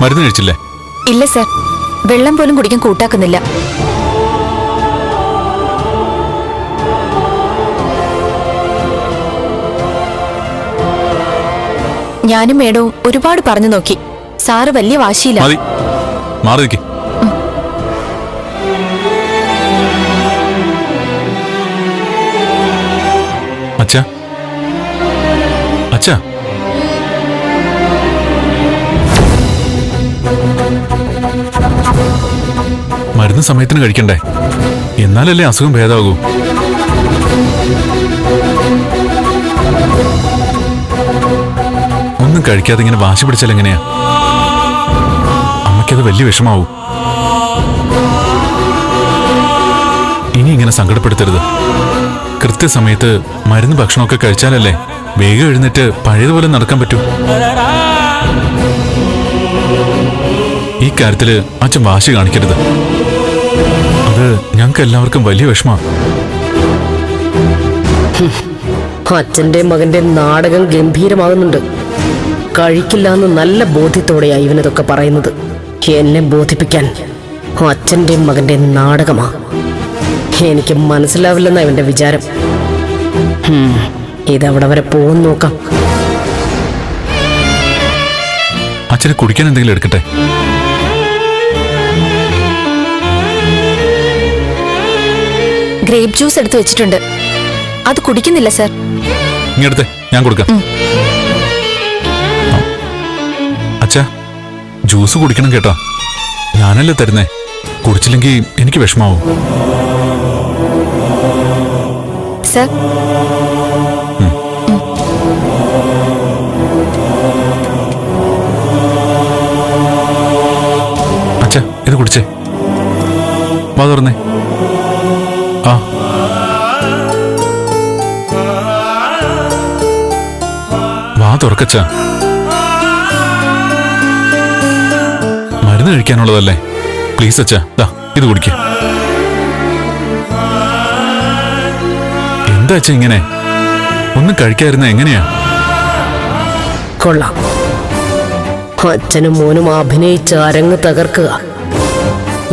മരുന്ന് കഴിച്ചില്ലേ? ഇല്ല സർ. വെള്ളം പോലും കുടിക്കാൻ കൂട്ടാക്കുന്നില്ല. ഞാനും മേഡവും ഒരുപാട് പറഞ്ഞു നോക്കി. സാറ് വലിയ വാശിയില്ല. മതി. മാറി നിൽക്ക് അച്ഛാ. അച്ഛാ. മരുന്ന് സമയത്തിന് കഴിക്കണ്ടേ? എന്നാലല്ലേ അസുഖം ഭേദമാകൂ ഒന്നും കഴിക്കാതെ ഇങ്ങനെ വാശി പിടിച്ചാൽ എങ്ങനെയാ? അമ്മയ്ക്കത് വലിയ വിഷമാവും. ഇനി ഇങ്ങനെ സങ്കടപ്പെടുത്തരുത്. കൃത്യസമയത്ത് മരുന്ന് ഭക്ഷണമൊക്കെ കഴിച്ചാലല്ലേ വേഗം എഴുന്നേറ്റ് പഴയതുപോലെ നടക്കാൻ പറ്റൂ. ഈ കാര്യത്തിൽ അച്ഛൻ വാശി കാണിക്കരുത്. ഞങ്ങൾക്ക് എല്ലാവർക്കും വലിയ വിഷമം. അച്ഛന്റെ മകന്റെ നാടകം ഗംഭീരമാകുന്നുണ്ട്. കഴിക്കില്ല എന്ന് നല്ല ബോധ്യത്തോടെയാ ഇവനതൊക്കെ പറയുന്നത്. എന്നെ ബോധിപ്പിക്കാൻ അച്ഛന്റെ മകന്റെ നാടകമാ. എനിക്ക് മനസ്സിലാവില്ലെന്ന ഇവന്റെ വിചാരം. ഇത് ഇതവിടെ വരെ പോകും നോക്കാം. അച്ഛന് കുടിക്കാൻ എന്തെങ്കിലും എടുക്കട്ടെ? ഗ്രേപ്പ് ജ്യൂസ് എടുത്ത് വെച്ചിട്ടുണ്ട്. അത് കുടിക്കുന്നില്ല സർ. ഇങ്ങടുത്തെ ഞാൻ കൊടുക്കാം. അച്ഛാ ജ്യൂസ് കുടിക്കണം കേട്ടോ. ഞാനല്ലേ തരുന്നേ? കുടിച്ചില്ലെങ്കിൽ എനിക്ക് വിഷമാവും. സർ. അച്ഛാ ഇത് കുടിച്ചേ. വാ തുറന്നേ. തുറക്കച്ചാ. മരുന്ന് കഴിക്കാനുള്ളതല്ലേ? പ്ലീസ് അച്ഛാ ദാ ഇത് കുടിക്ക. എന്താ അച്ഛ ഇങ്ങനെ? ഒന്നും കഴിക്കാതിരുന്ന എങ്ങനെയാ? കൊള്ളാം. അച്ഛനും മോനും അഭിനയിച്ച അരങ്ങ് തകർക്കുക.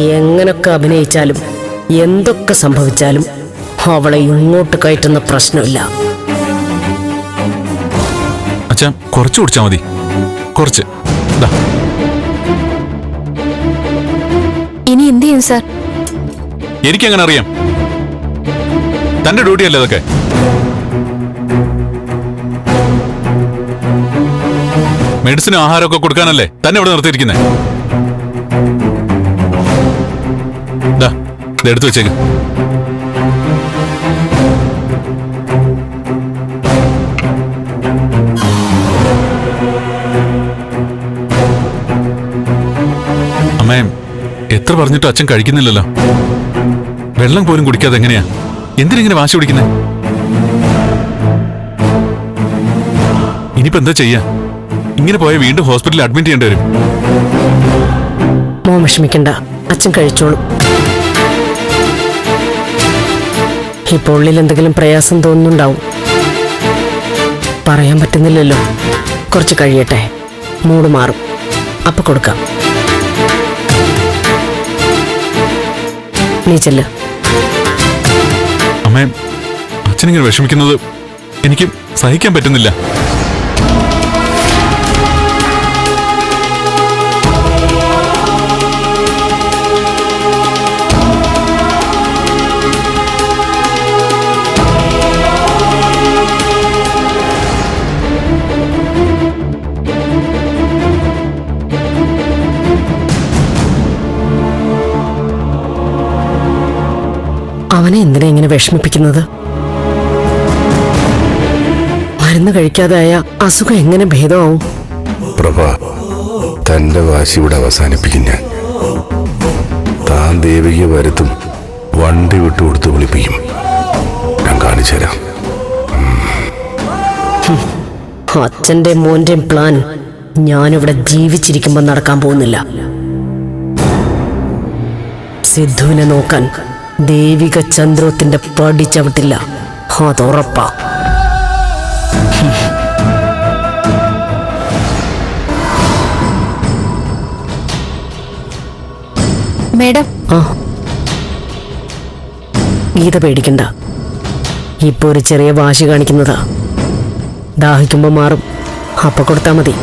എങ്ങനൊക്കെ അഭിനയിച്ചാലും എന്തൊക്കെ സംഭവിച്ചാലും അവളെ ഇങ്ങോട്ട് കയറ്റുന്ന പ്രശ്നമില്ല. അച്ഛാ കുറച്ച് കുടിച്ചാ മതി. കുറച്ച്. ഇനി എന്ത് ചെയ്യും സർ? എനിക്കെങ്ങനെ അറിയാം. തന്റെ ഡ്യൂട്ടി അല്ലേ അതൊക്കെ മെഡിസിനും ആഹാരമൊക്കെ കൊടുക്കാനല്ലേ തന്നെ ഇവിടെ നിർത്തിയിരിക്കുന്നേ? എടുത്തു വെച്ചേക്ക്. എത്ര പറഞ്ഞിട്ട് അച്ഛൻ കഴിക്കുന്നില്ലല്ലോ. വെള്ളം പോലും കുടിക്കാതെ എങ്ങനെയാ? എന്തിനിങ്ങനെ വാശി പിടിക്കുന്നേ? ഇനിയിപ്പോ എന്താ ചെയ്യാ? ഇങ്ങനെ പോയാൽ വീണ്ടും ഹോസ്പിറ്റലിൽ അഡ്മിറ്റ് ചെയ്യേണ്ടി വരും. മോൻ വിഷമിക്കണ്ട. അച്ഛൻ കഴിച്ചോളൂ. ഇപ്പോൾ ഉള്ളിൽ എന്തെങ്കിലും പ്രയാസം തോന്നുന്നുണ്ടാവും. പറയാൻ പറ്റുന്നില്ലല്ലോ. കുറച്ച് കഴിയട്ടെ. മൂട് മാറും. അപ്പൊ കൊടുക്കാം. നീ അമ്മേ അച്ഛനിങ്ങനെ വിഷമിക്കുന്നത് എനിക്ക് സഹിക്കാൻ പറ്റുന്നില്ല. അവനെ എന്തിനാ ഇങ്ങനെ വിഷമിപ്പിക്കുന്നത്? മരുന്ന് കഴിക്കാതായ അസുഖം എങ്ങനെ ഭേദമാവും? പ്രഭ തന്റെ വാശി ഇവിടെ അവസാനിപ്പിക്കും ഞാൻ. താൻ ദേവിക വരുത്തും വണ്ടി വിട്ടു കൊടുത്ത് വിളിപ്പിക്കും. ഞാൻ കാണിച്ചു തരാം. അച്ഛന്റെ മോന്റെയും പ്ലാൻ ഞാനിവിടെ ജീവിച്ചിരിക്കുമ്പോൾ നടക്കാൻ പോകുന്നില്ല. സിദ്ധുവിനെ നോക്കാൻ ദേവിക ചന്ദ്രോത്തിന്റെ പടി ചവിട്ടില്ല. അതുറപ്പാ മേഡം. ആ. ഗീത പേടിക്കണ്ട. ഇപ്പൊ ഒരു ചെറിയ വാശി കാണിക്കുന്നതാ. ദാഹിക്കുമ്പോ മാറും. അപ്പൊ കൊടുത്താ മതി.